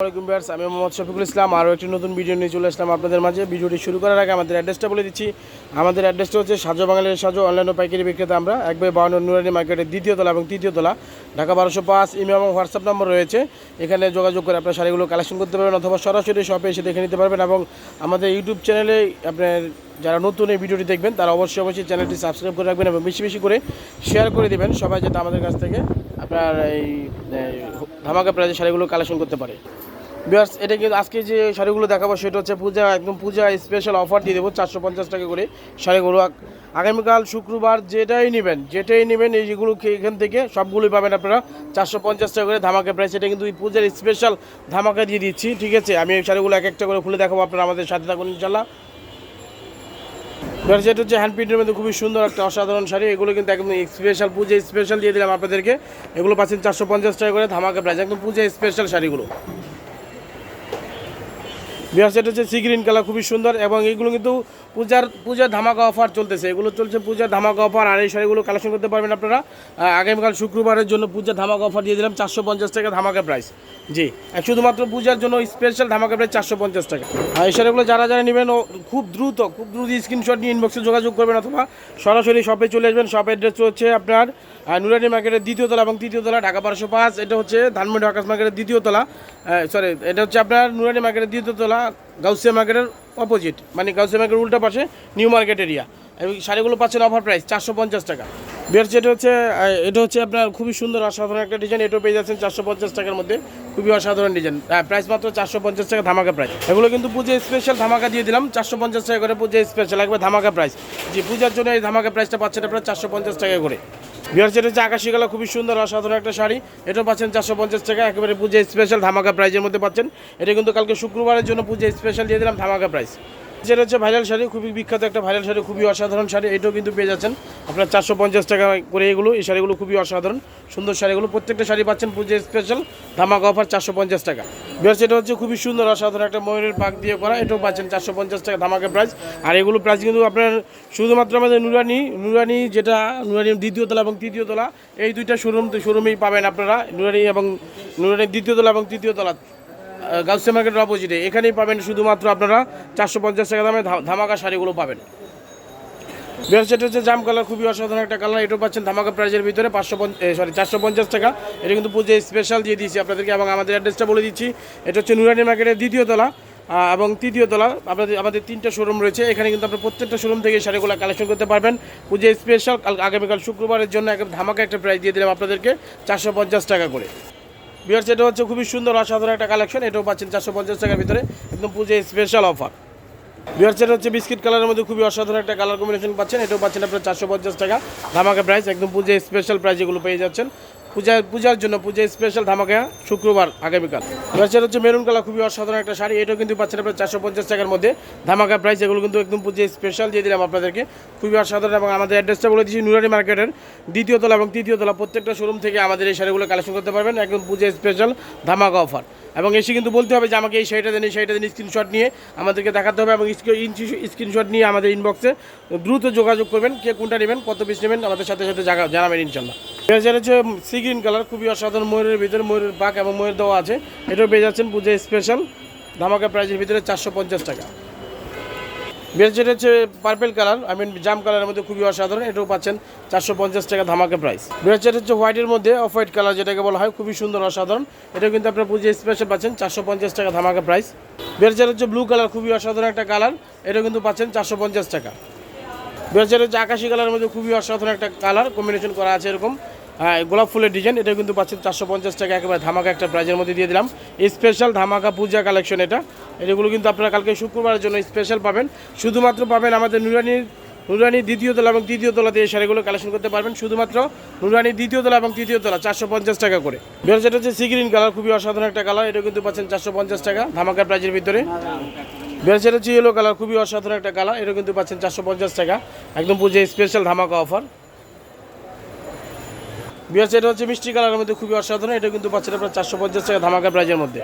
আসসালামাইকুম ভিউয়ার্স, আমি মোহাম্মদ শফিকুল ইসলাম। আরও একটি নতুন ভিডিও নিয়ে চলে আসলাম আপনাদের মাঝে। ভিডিওটি শুরু করার আগে আমাদের অ্যাড্রেসটা বলে দিচ্ছি। আমাদের অ্যাড্রেসটা হচ্ছে সাজো বাঙালির সাজো অনলাইন পাইকারি বিক্রেতা আমরা একবার বাউন্ন নুরানি মার্কেটের দ্বিতীয় তলা এবং তৃতীয় তলা, ঢাকা বারোশো পাঁচ ইমেল এবং হোয়াটসঅ্যাপ নম্বর রয়েছে। এখানে যোগাযোগ করে আপনার শাড়িগুলো কালেকশন করতে পারবেন অথবা সরাসরি শপে এসে দেখে নিতে পারবেন এবং আমাদের ইউটিউব চ্যানেলে আপনার যারা নতুন এই ভিডিওটি দেখবেন, তারা অবশ্যই অবশ্যই চ্যানেলটি সাবস্ক্রাইব করে রাখবেন এবং বেশি বেশি করে শেয়ার করে দেবেন, সবাই যাতে আমাদের কাছ থেকে আপনার এই, ধামাকা প্রাইজের শাড়িগুলো কালেকশন করতে পারে। বিয়ার্স, এটা কিন্তু আজকে যে শাড়িগুলো দেখাবো সেটা হচ্ছে পূজা, একদম পূজা স্পেশাল অফার দিয়ে দেবো, চারশো পঞ্চাশ টাকা করে শাড়িগুলো আগামীকাল শুক্রবার যেটাই নেবেন যেটাই নেবেন এইগুলো এখান থেকে সবগুলোই পাবেন আপনারা, চারশো পঞ্চাশ টাকা করে ধামাকা প্রাইস এটা কিন্তু পূজার স্পেশাল ধামাকা দিয়ে দিচ্ছি, ঠিক আছে? আমি এই শাড়িগুলো এক একটা করে খুলে দেখাবো আপনারা আমাদের সাথে থাকুন ইনশাল্লাহ এবার যেটা হচ্ছে হ্যান্ড প্রিন্টের মধ্যে খুবই সুন্দর একটা অসাধারণ শাড়ি। এগুলো কিন্তু একদম স্পেশাল পুজো স্পেশাল দিয়ে দিলাম আপনাদেরকে। এগুলো পাচ্ছেন চারশো পঞ্চাশ টাকা করে ধামাকা প্রাইস একদম পুজো স্পেশাল শাড়িগুলো। বিহার সেট হচ্ছে সি গ্রিন কালার খুবই সুন্দর এবং এইগুলো কিন্তু পূজার পূজার ধামাকা অফার চলতেছে। এগুলো চলছে পূজার ধামাকা অফার আর এই শাড়িগুলো কালেকশন করতে পারবেন আপনারা। আগামীকাল শুক্রবারের জন্য পূজার ধামাকা অফার দিয়ে দিলাম চারশো পঞ্চাশ টাকা ধামাকা প্রাইস জি শুধুমাত্র পূজার জন্য স্পেশাল ধামাকা প্রাইস চারশো পঞ্চাশ টাকা। আর এই শাড়িগুলো যারা যারা নেবেন খুব দ্রুত খুব দ্রুত স্ক্রিনশট নিয়ে ইনবক্সে যোগাযোগ করবেন অথবা সরাসরি শপে চলে আসবেন। শপ অ্যাড্রেস হচ্ছে আপনার নুরানি মার্কেটের দ্বিতীয় তলা এবং তৃতীয় তলা, ঢাকা বারোশো পাঁচ। এটা হচ্ছে ধানমন্ডি আকাশ মার্কেটের দ্বিতীয় তলা। সরি এটা হচ্ছে আপনার নুরানি মার্কেটের দ্বিতীয় তলা। গাউসিয়া মার্কেটের অপোজিট মানে গাউসিয়া মার্কেটের উল্টা পাশে নিউ মার্কেট এরিয়া এবং শাড়িগুলো পাচ্ছেন অফার প্রাইস চারশো পঞ্চাশ টাকা। বের যেটা হচ্ছে এটা হচ্ছে আপনার খুবই সুন্দর, অসাধারণ একটা ডিজাইন এটাও পেয়ে যাচ্ছেন চারশো পঞ্চাশ টাকার মধ্যে। খুবই অসাধারণ ডিজাইন প্রাইস মাত্র চারশো পঞ্চাশ টাকা ধামাকা প্রাইস এগুলো কিন্তু পুজো স্পেশাল ধামাকা দিয়ে দিলাম, চারশো পঞ্চাশ টাকা করে পুজো স্পেশাল একবার ধামাকা প্রাইস যে পূজার জন্য এই ধামাকা প্রাইসটা পাচ্ছেন আপনার চারশো পঞ্চাশ টাকা করে। বিহার সেটা হচ্ছে আকাশি কালা খুবই সুন্দর, অসাধারণ একটা শাড়ি। এটা পাচ্ছেন চারশো পঞ্চাশ টাকা, একেবারে পুজো স্পেশাল ধামাকা প্রাইজের মধ্যে পাচ্ছেন। এটা কিন্তু কালকে শুক্রবারের জন্য পুজো স্পেশাল দিয়ে দিলাম ধামাকা প্রাইস যেটা হচ্ছে ভাইরাল শাড়ি, খুবই বিখ্যাত একটা ভাইরাল শাড়ি, খুবই অসাধারণ শাড়ি, এটাও কিন্তু পেয়ে যাচ্ছেন। আপনার চারশো পঞ্চাশ টাকা করে এগুলো, এই শাড়িগুলো খুবই অসাধারণ, সুন্দর শাড়িগুলো। প্রত্যেকটা শাড়ি পাচ্ছেন, পুজো স্পেশাল ধামাকা অফার চারশো পঞ্চাশ টাকা। বিহার সেটা হচ্ছে খুবই সুন্দর, অসাধারণ একটা ময়ূরের পাক দিয়ে করা, এটাও পাচ্ছেন চারশো পঞ্চাশ টাকা ধামাকা প্রাইস আর এগুলো প্রাইস কিন্তু আপনার শুধুমাত্র আমাদের নুরানি নুরানি যেটা নুরানি দ্বিতীয় তলা এবং তৃতীয় তলা, এই দুইটা শোরুম শোরুমেই পাবেন আপনারা, নুরানি এবং নুরানি দ্বিতীয় তলা এবং তৃতীয় তলা। গাউসে মার্কেটের অপোজিটে এখানেই পাবেন শুধুমাত্র আপনারা চারশো পঞ্চাশ টাকা দামে ধামাকা শাড়িগুলো পাবেন। বিহার সেট হচ্ছে জাম কালার খুবই অসাধারণ একটা কালার এটাও পাচ্ছেন ধামাকা প্রাইজের ভিতরে পাঁচশো সরি চারশো পঞ্চাশ টাকা। এটা কিন্তু পুজো স্পেশাল দিয়ে দিয়েছি আপনাদেরকে এবং আমাদের অ্যাড্রেসটা বলে দিচ্ছি। এটা হচ্ছে নুরানি মার্কেটের দ্বিতীয় তলা এবং তৃতীয় তলা। আপনাদের, আমাদের তিনটা শোরুম রয়েছে। এখানে কিন্তু আপনার প্রত্যেকটা শোরুম থেকে শাড়িগুলো কালেকশন করতে পারবেন। পুজো স্পেশাল কাল আগামীকাল শুক্রবারের জন্য একদম ধামাকা একটা প্রাইস দিয়ে দিলাম আপনাদেরকে, চারশো পঞ্চাশ টাকা করে। বিহার এটা হচ্ছে খুবই সুন্দর, অসাধারণ একটা কালেকশন এটাও পাচ্ছেন চারশো পঞ্চাশ টাকার ভিতরে, একদম পুজো স্পেশাল অফার বিহার সেট হচ্ছে বিস্কিট কালারের মধ্যে খুবই অসাধারণ একটা কালার কম্বিনেশন পাচ্ছেন, এটাও পাচ্ছেন আপনার চারশো পঞ্চাশ টাকা। ধামাকা প্রাইস একদম পুজো স্পেশাল প্রাইস এগুলো পেয়ে যাচ্ছেন। পূজা, পূজার জন্য পূজা স্পেশাল ধামাকা শুক্রবার, আগামীকাল। সেট হচ্ছে মেরুন কালার খুবই অসাধারণ একটা শাড়ি, এটাও কিন্তু পাচ্ছেন আপনার চারশো পঞ্চাশ টাকার মধ্যে। ধামাকা প্রাইস এগুলো কিন্তু একদম পুজো স্পেশাল দিয়ে দিলাম আপনাদেরকে। খুবই অসাধারণ এবং আমাদের অ্যাড্রেসটা বলে দিচ্ছি নুরানি মার্কেটের দ্বিতীয় তলা এবং তৃতীয় তলা প্রত্যেকটা শোরুম থেকে আমাদের এই শাড়িগুলো কালেকশন করতে পারবেন, একদম পুজো স্পেশাল ধামাকা অফার এবং এসে কিন্তু বলতে হবে যে আমাকে এই শাড়িটা দিন, এই শাড়িটা দিন স্ক্রিনশট নিয়ে আমাদেরকে দেখাতে হবে এবং স্ক্রিনশট নিয়ে আমাদের ইনবক্সে দ্রুত যোগাযোগ করবেন, কে কোনটা নেবেন, কত পিস নেবেন, আমাদের সাথে সাথে জানাবেন ইনশাল্লাহ। এছাড়া হচ্ছে সি গ্রিন কালার, খুবই অসাধারণ ময়ূরের ভিতরে, ময়ূরের পাক এবং ময়ূর দেওয়া আছে। এটাও পেয়ে যাচ্ছেন পুজো স্পেশাল ধামাকা প্রাইজের ভিতরে চারশো পঞ্চাশ টাকা। বেশ, যেটা হচ্ছে পার্পেল কালার আই মিন জাম কালারের মধ্যে খুবই অসাধারণ, এটাও পাচ্ছেন চারশো পঞ্চাশ টাকা ধামাকা প্রাইস বেশ, যেটা হচ্ছে হোয়াইটের মধ্যে অফ হোয়াইট কালার যেটাকে বলা হয়, খুবই সুন্দর, অসাধারণ। এটাও কিন্তু আপনার পুজো স্পেশাল পাচ্ছেন, চারশো পঞ্চাশ টাকা ধামাকা প্রাইস বেশ হচ্ছে ব্লু কালার খুবই অসাধারণ একটা কালার এটাও কিন্তু পাচ্ছেন চারশো পঞ্চাশ টাকা। বেশ, যেটা হচ্ছে আকাশি কালারের মধ্যে খুবই অসাধারণ একটা কালার কম্বিনেশন করা আছে এরকম। গোলাপ ফুলের ডিজাইন এটা কিন্তু পাচ্ছেন চারশো পঞ্চাশ টাকা, একেবারে ধামাকা একটা প্রাইজের মধ্যে দিয়ে দিলাম। স্পেশাল ধামাকা পূজা কালেকশন এটা। এগুলো কিন্তু আপনারা কালকে শুক্রবারের জন্য স্পেশাল পাবেন। শুধুমাত্র পাবেন আমাদের নুরানির নুরানি দ্বিতীয় তলা এবং তৃতীয় তলাতে এই শাড়িগুলো কালেকশন করতে পারবেন। শুধুমাত্র নুরানি দ্বিতীয় তলা এবং তৃতীয় তলা, চারশো পঞ্চাশ টাকা করে। বের যেটা হচ্ছে সি গ্রিন কালার খুবই অসাধারণ একটা কালার এটা কিন্তু পাচ্ছেন চারশো পঞ্চাশ টাকা, ধামাকা প্রাইজের ভিতরে। বের যেটা হচ্ছে ইয়েলো কালার খুবই অসাধারণ একটা কালার এটা কিন্তু পাচ্ছেন চারশো পঞ্চাশ টাকা। একদম পুজো স্পেশাল ধামাকা অফার বিয়ার সেট হচ্ছে মিষ্টি কালারের মধ্যে খুবই অসাধারণ, এটা কিন্তু পাচ্ছেন আপনার চারশো পঞ্চাশ টাকা ধামাকা প্রাইজের মধ্যে।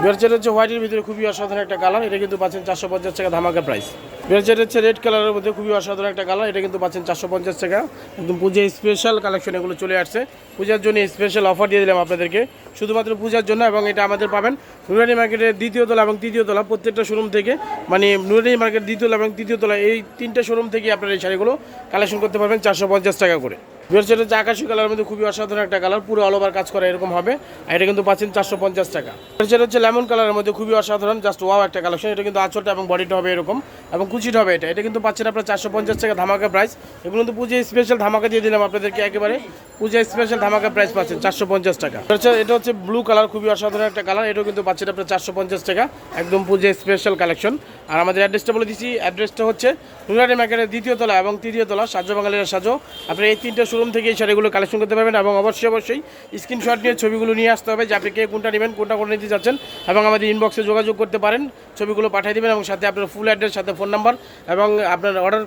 বিয়ার সেট হচ্ছে হোয়াইটের ভিতরে খুবই অসাধারণ একটা কালার, এটা কিন্তু পাচ্ছেন চারশো পঞ্চাশ টাকা ধামাকা প্রাইস। বিয়ার হচ্ছে রেড কালারের মধ্যে খুবই অসাধারণ একটা কালার, এটা কিন্তু পাচ্ছেন চারশো পঞ্চাশ টাকা। একদম পুজো স্পেশাল কালেকশন এগুলো চলে আসছে। পূজার জন্য স্পেশাল অফার দিয়ে দিলাম আপনাদেরকে। শুধুমাত্র পূজার জন্য এবং এটা আমাদের পাবেন নুরানি মার্কেটের দ্বিতীয় তলা এবং তৃতীয় তলা, প্রত্যেকটা শোরুম থেকে। মানে নুরানি মার্কেট দ্বিতীয় তলা এবং তৃতীয় তলা, এই তিনটা শোরুম থেকে আপনারা এই শাড়িগুলো কালেকশন করতে পারবেন চারশো পঞ্চাশ টাকা করে। বিয়ারসেট হচ্ছে আকাশি কালারের মধ্যে খুবই অসাধারণ একটা কালার, পুরো অল ওভার কাজ করা এরকম হবে। আর এটা কিন্তু পাচ্ছেন চারশো পঞ্চাশ টাকা। বিয়ারসেট হচ্ছে লেমন কালারের মধ্যে খুবই অসাধারণ জাস্ট ওয়াও একটা কালেকশন এটা কিন্তু আঁচলটা এবং বডিটা হবে এরকম, এবং কুচিটা হবে এটা। এটা কিন্তু পাচ্ছেন আপনার চারশো পঞ্চাশ টাকা ধামাকা প্রাইস এগুলো কিন্তু পুজো স্পেশাল ধামাকা দিয়ে দিলাম আপনাদেরকে একেবারে। পুজো স্পেশাল ধামাকা প্রাইস পাচ্ছেন চারশো পঞ্চাশ টাকা। এটা হচ্ছে- এটা হচ্ছে ব্লু কালার খুবই অসাধারণ একটা কালার এটাও কিন্তু পাচ্ছেন আপনার চারশো পঞ্চাশ টাকা, একদম পুজো স্পেশাল কালেকশন আর আমাদের অ্যাড্রেসটা বলে দিচ্ছি অ্যাড্রেসটা হচ্ছে নুরানি মার্কেটের দ্বিতীয় তলা এবং তৃতীয় তলা, সাজো বাঙালির সাজো। আপনার এই তিনটে শোরুম থেকে এই এগুলো কালেকশন করতে পারবেন এবং অবশ্যই অবশ্যই স্ক্রিনশট নিয়ে ছবিগুলো নিয়ে আসতে হবে যে আপনি কে কোনটা নেবেন, কোনটা কোনটা নিতে চাচ্ছেন এবং আমাদের ইনবক্সে যোগাযোগ করতে পারেন, ছবিগুলো পাঠিয়ে দেবেন এবং সাথে আপনার ফুল অ্যাড্রেস সাথে ফোন নাম্বার এবং আপনার অর্ডার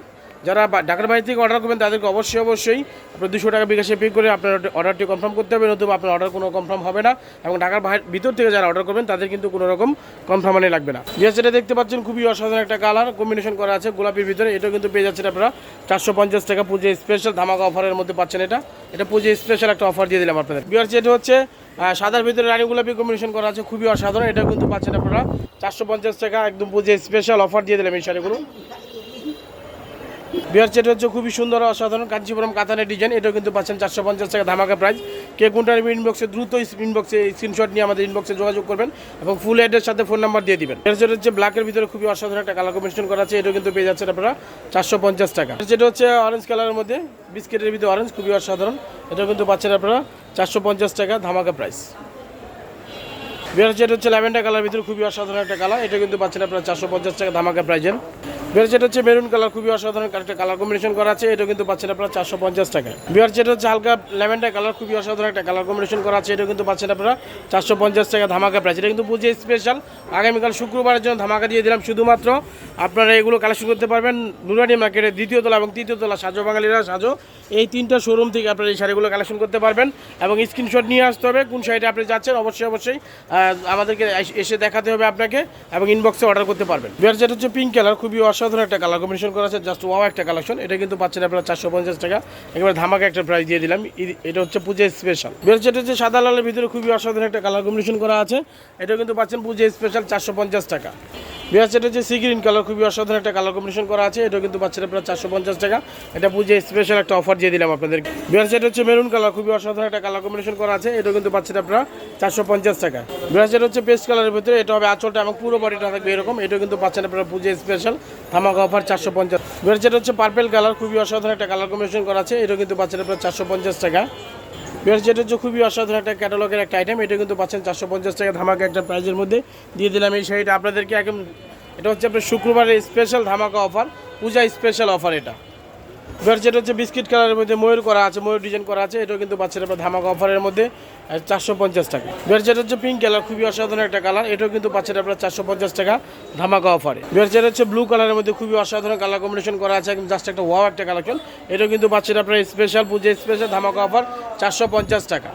যারা ঢাকার বাইরে থেকে অর্ডার করবেন, তাদেরকে অবশ্যই অবশ্যই আপনার দুশো টাকা বিকাশে পে করে আপনার অর্ডারটি কনফার্ম করতে হবে, নতুবা আপনার অর্ডার কোনো কনফার্ম হবে না। এবং ঢাকার ভিতর থেকে যারা অর্ডার করবেন, তাদের কিন্তু কোনো রকম কনফার্ম মানি লাগবে না। যে যেটা দেখতে পাচ্ছেন, খুবই অসাধারণ একটা কালার কম্বিনেশন করা আছে গোলাপির ভিতরে। এটাও কিন্তু পেয়ে যাচ্ছেন আপনারা চারশো পঞ্চাশ টাকা পুজো স্পেশাল ধামাকা অফারের মধ্যে পাচ্ছেন এটা। এটা পুজো স্পেশাল একটা অফার দিয়ে দিলাম আপনাদের। বিয়ার যেটা হচ্ছে সাদার ভিতরে রানী গোলাপি কম্বিনেশন করা আছে, খুবই অসাধারণ। এটা কিন্তু পাচ্ছেন আপনারা চারশো পঞ্চাশ টাকা একদম পুজো স্পেশাল অফার দিয়ে দিলাম এই শাড়িগুলো। বিয়ার সেট হচ্ছে খুবই সুন্দর, অসাধারণ কাঞ্চিপুরম কাতানের ডিজাইন এটাও কিন্তু পাচ্ছেন চারশো পঞ্চাশ টাকা ধামাকা প্রাইস কে কোনটার ইনবক্সে দ্রুত ইনবক্সে স্ক্রিনশট নিয়ে আমাদের ইনবক্সে যোগাযোগ করবেন এবং ফুল অ্যাড্রেস সাথে ফোন নাম্বার দিয়ে দিবেন। বিয়ার সেট হচ্ছে ব্ল্যাকের ভিতরে খুবই অসাধারণ একটা কালার কম্বিনেশন করা আছে, এটাও কিন্তু পেয়ে যাচ্ছেন আপনারা চারশো পঞ্চাশ টাকা। যেটা হচ্ছে অরেঞ্জ কালারের মধ্যে বিস্কিটের ভিতরে অরেঞ্জ খুবই অসাধারণ, এটাও কিন্তু পাচ্ছেন আপনারা চারশো পঞ্চাশ টাকা ধামাকা প্রাইস বিয়ার সেট হচ্ছে ল্যাভেন্ডার কালার ভিতরে খুবই অসাধারণ একটা কালার এটা কিন্তু পাচ্ছেন আপনারা চারশো পঞ্চাশ টাকা ধামাকা প্রাইজেন বিয়ার সেট হচ্ছে মেরুন কালার, খুবই অসাধারণ একটা কালার কম্বিনেশন করা আছে এটা কিন্তু পাচ্ছেন আপনারা চারশো পঞ্চাশ টাকা বিয়ার সেট হচ্ছে হালকা ল্যাভেন্ডার কালার খুবই অসাধারণ একটা কালার কম্বিনেশন করা আছে এটা কিন্তু পাচ্ছেন আপনারা চারশো পঞ্চাশ টাকা ধামাকা প্রাইস এটা কিন্তু পুজো স্পেশাল আগামীকাল শুক্রবারের জন্য ধামাকা দিয়ে দিলাম, শুধুমাত্র আপনারা এগুলো কালেকশন করতে পারবেন নুরানি মার্কেটের দ্বিতীয় তলা এবং তৃতীয় তলা, সাজো বাঙালিরা সাজো। এই তিনটা শোরুম থেকে আপনারা এই শাড়িগুলো কালেকশন করতে পারবেন এবং স্ক্রিনশট নিয়ে আসতে হবে, কোন শাড়িটা আপনি যাচ্ছেন অবশ্যই অবশ্যই আমাদেরকে এসে দেখাতে হবে আপনাকে এবং ইনবক্সে অর্ডার করতে পারবেন। বিয়ার যেটা হচ্ছে পিঙ্ক কালার খুবই অসাধারণ একটা কালার কম্বিনেশন করা আছে জাস্ট ওয়াও একটা কালেকশন এটা কিন্তু পাচ্ছেন আপনার চারশো পঞ্চাশ টাকা। একেবারে ধামাকা একটা প্রাইস দিয়ে দিলাম। এটা হচ্ছে পুজো স্পেশাল বেলচেট হচ্ছে সাদা লালের ভিতরে খুবই অসাধারণ একটা কালার কম্বিনেশন করা আছে এটা কিন্তু পাচ্ছেন পুজো স্পেশাল চারশো পঞ্চাশ টাকা। সেট হচ্ছে সি গ্রিন কালার, খুবই অসাধারণ একটা কালার কম্বিনেশন করা আছে। এটা কিন্তু পাচ্ছেন আপনারা চারশো পঞ্চাশ টাকা। এটা পুজো স্পেশাল একটা অফার দিয়ে দিলাম আপনাদেরকে। বিয়ার সেট হচ্ছে মেরুন কালার, খুবই অসাধারণ একটা কালার কম্বিনেশন করা আছে। এটা কিন্তু পাচ্ছেন আপনারা চারশো পঞ্চাশ টাকা। সেট হচ্ছে পেস্ট কালারের ভিতরে। এটা হবে আঁচলটা এবং পুরো বডিটা থাকবে এরকম। এটা কিন্তু পাচ্ছেন আপনারা পুজো স্পেশাল ধামাকা অফার চারশো পঞ্চাশ। সেট হচ্ছে পার্পেল কালার খুবই অসাধারণ একটা কালার কম্বিনেশন করা আছে। এটা কিন্তু পাচ্ছেন আপনারা চারশো পঞ্চাশ টাকা। বিয়ার যেটা হচ্ছে খুবই অসাধারণ একটা ক্যাটালগের একটা আইটেম এটা কিন্তু পাচ্ছেন চারশো পঞ্চাশ টাকা ধামাকা একটা প্রাইজের মধ্যে। দিয়ে দিলাম এই শাড়িটা। আপনাদেরকে একদম এটা হচ্ছে আপনার শুক্রবারের স্পেশাল ধামাকা অফার পূজা স্পেশাল অফার এটা। যেটা হচ্ছে বিস্কিট কালারের মধ্যে ময়ূর করা আছে, ময়ূর ডিজাইন করা আছে, এটাও কিন্তু বাচ্চারা ধামাকা অফারের মধ্যে চারশো পঞ্চাশ টাকা। এবার হচ্ছে পিঙ্ক কালার খুবই অসাধারণ একটা কালার এটাও কিন্তু পাচ্ছেন আপনার চারশো পঞ্চাশ টাকা ধামাকা অফারে যেটা হচ্ছে ব্লু কালারের মধ্যে খুবই অসাধারণ কালার কম্বিনেশন করা আছে জাস্ট একটা ওয়াও একটা কালেকশন এটাও কিন্তু পাচ্ছেন আপনার স্পেশাল পুজো স্পেশাল ধামাকা অফার চারশো পঞ্চাশ টাকা।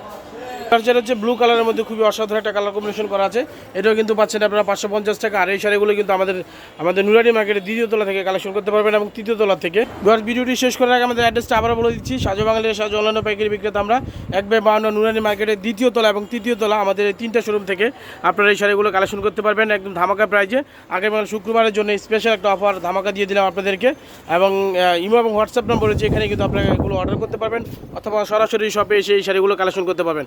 যেটা হচ্ছে ব্লু কালারের মধ্যে খুবই অসাধারণ একটা কালার কম্বিনেশন করা আছে। এটাও কিন্তু পাচ্ছেন আপনারা পাঁচশো পঞ্চাশ টাকা। আর এই শাড়িগুলো কিন্তু আমাদের আমাদের নুরানি মার্কেটের দ্বিতীয় তলা থেকে কালেকশন করতে পারবেন এবং তৃতীয় তলা থেকে। এবার ভিডিওটি শেষ করার আগে আমাদের অ্যাড্রেসটা আবার বলে দিচ্ছি। সাজো বাঙালির সাজো অনলাইন পাইকারি বিক্রেতা আমরা। এক বাই বাউন্ন নুরানি মার্কেটের দ্বিতীয় তলা এবং তৃতীয় তলা আমাদের এই তিনটা শোরুম থেকে আপনারা এই শাড়িগুলো কালেকশন করতে পারবেন একদম ধামাকা প্রাইজে আগামীকাল শুক্রবারের জন্য স্পেশাল একটা অফার ধামাকা দিয়ে দিলাম আপনাদেরকে। এবং ইমো এবং হোয়াটসঅ্যাপ নম্বর রয়েছে। এখানে কিন্তু আপনারা এগুলো অর্ডার করতে পারবেন অথবা সরাসরি শপে এসে এই শাড়িগুলো কালেকশন করতে পারবেন।